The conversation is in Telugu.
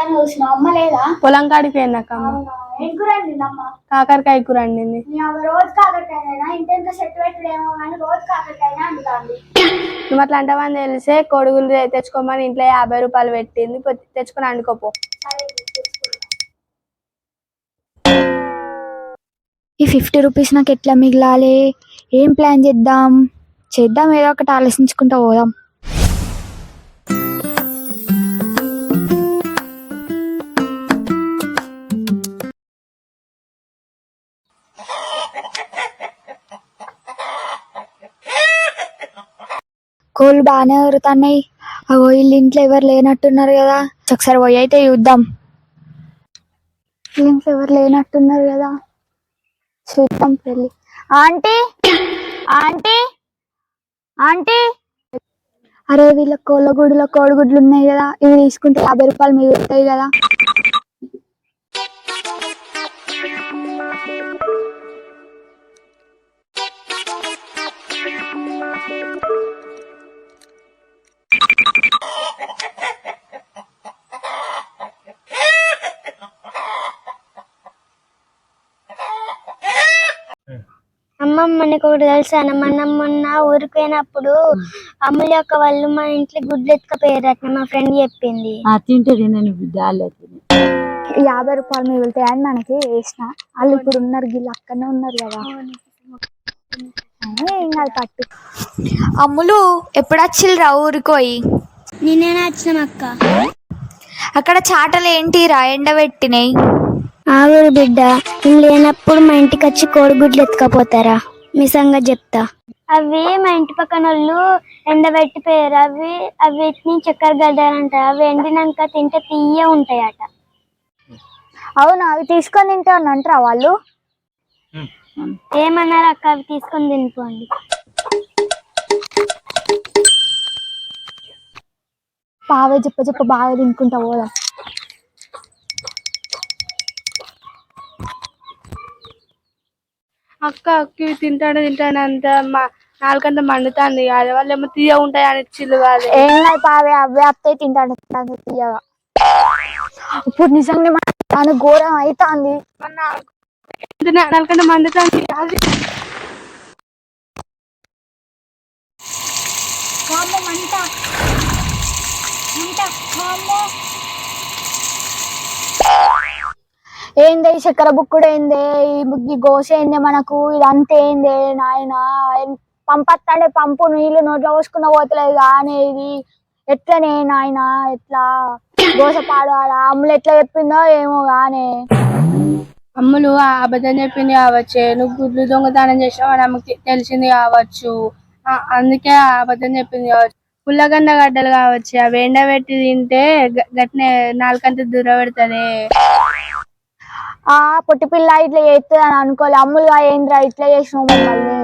అమ్మ లేదా? పొలం కాడికి పోయింది అక్క అమ్మ. కాకరకాయ కూర వండింది. మీ అమ్మ రోజు కాకరకాయనా ఇంత ఇంత సెట్ పెట్టుడేమో కానీ రోజు కాకరకాయనే వండుతుంది. నువ్వు అట్లా అంటావని తెలిసే కొడుగులు తె- తెచ్చుకోమని ఇంట్లో యాభై రూపాయలు పెట్టింది. తెచ్చుకొని వండుకోపో. ఈ ఫిఫ్టీ రూపీస్ నాకు ఎట్లా మిగిలాలి? ఏం ప్లాన్ చేద్దాం? చేద్దాం ఏదో ఒకటి ఆలోచించుకుంటా పోదాం. కోళ్ళు బాగానే ఉరుతున్నాయి. అగో వీళ్ళు ఇంట్లో ఎవరు లేనట్టున్నారు కదా. ఒకసారి పోయి అయితే చూద్దాం. ఇంట్లో ఎవరు లేనట్టున్నారు కదా. చూద్దాం పెళ్ళి. ఆంటీ! ఆంటీ! ఆంటీ! అరే వీళ్ళ కోళ్ళ గుడిలో కోడిగుడ్లు ఉన్నాయి కదా. ఇవి తీసుకుంటే యాభై రూపాయలు మిగులుతాయి కదా. అమ్మమ్మ ఒకటి తెలుసా. మనం మొన్న ఊరికి పోయినప్పుడు అమ్ముల యొక్క వాళ్ళు మా ఇంట్లో గుడ్లు ఎత్తుకపోయారట మా ఫ్రెండ్ చెప్పింది. ఆ తింటే తినని బిడ్డ వాళ్ళే తిని. ఈ యాభై రూపాయలు మిగులుతాయి అని మనకి వేసిన. వాళ్ళు ఇప్పుడు ఉన్నారు వీళ్ళు అక్కడనే ఉన్నారు కదా. అయినా ఏం కాదు పట్టు. అమ్ములు ఎప్పుడు వచ్చిల్రా ఊరికోయి నేనే వచ్చిన అక్క. అక్కడ చాటలు ఏంటిరా? ఎండబెట్టినాయి. ఆవిడ బిడ్డ నేను లేనప్పుడు మా ఇంటికి వచ్చి కోడిగుడ్లు ఎత్తుకపోతారా? మీ సంగతి చెప్తా. అవి మా ఇంటి పక్కన వాళ్ళు ఎండబెట్టిపోయారు. అవి అవి వీటిని చక్కెర గడ్డలంట. అవి ఎండినాక తింటే తీయ ఉంటాయట. అవునా? అవి తీసుకొని తింటాను అంటారా వాళ్ళు? ఏమన్నారు అక్క? అవి తీసుకొని తినిపోండి. బాగా చెప్ప చెప్ప బాగా తినుకుంటా పోదాం. అక్క అక్కి తింటాడు తింటాడు అంత మా నాలుకంత మండుతుంది కాదు వాళ్ళు ఏమో తీయ ఉంటాయి అని చిల్లు కాదు. ఏం కాదు పావే అవే అత్తే తింటాను తింటాను తీయగా ఇప్పుడు నిజంగా మన ఘోరం అవుతుంది నాలుకంత మండుతుంది కాదు. ఏంది ఈ చక్కెర బుక్కుడు ఏందే? ఈ ఈ గోస ఏంది మనకు? ఇదంతా ఏందే నాయన? పంపత్తాండే పంపు నీళ్ళు నోట్లో పోసుకున్న పోతలేదు కానీ ఇది ఎట్లనే నాయన? ఎట్లా? గోస పాడాల అమ్ములు ఎట్లా చెప్పిందో ఏమో గానే. అమ్ములు అబద్ధం చెప్పింది కావచ్చు. నువ్వు గుడ్లు దొంగతనం చేసావు అని అమ్మకి తెలిసింది కావచ్చు. అందుకే అబద్ధం చెప్పింది కావచ్చు. పుల్లగంద గడ్డలు కావచ్చు. అవి ఎండబెట్టి తింటే గ- గట్నే నాలుకంత దూర పెడుతుంది ఆ పొట్టి పిల్ల ఇట్లా చేస్తుంది అని అనుకోలే. అమ్ములుగా ఏంద్రా ఇట్లా చేసినావు మమ్మల్ని?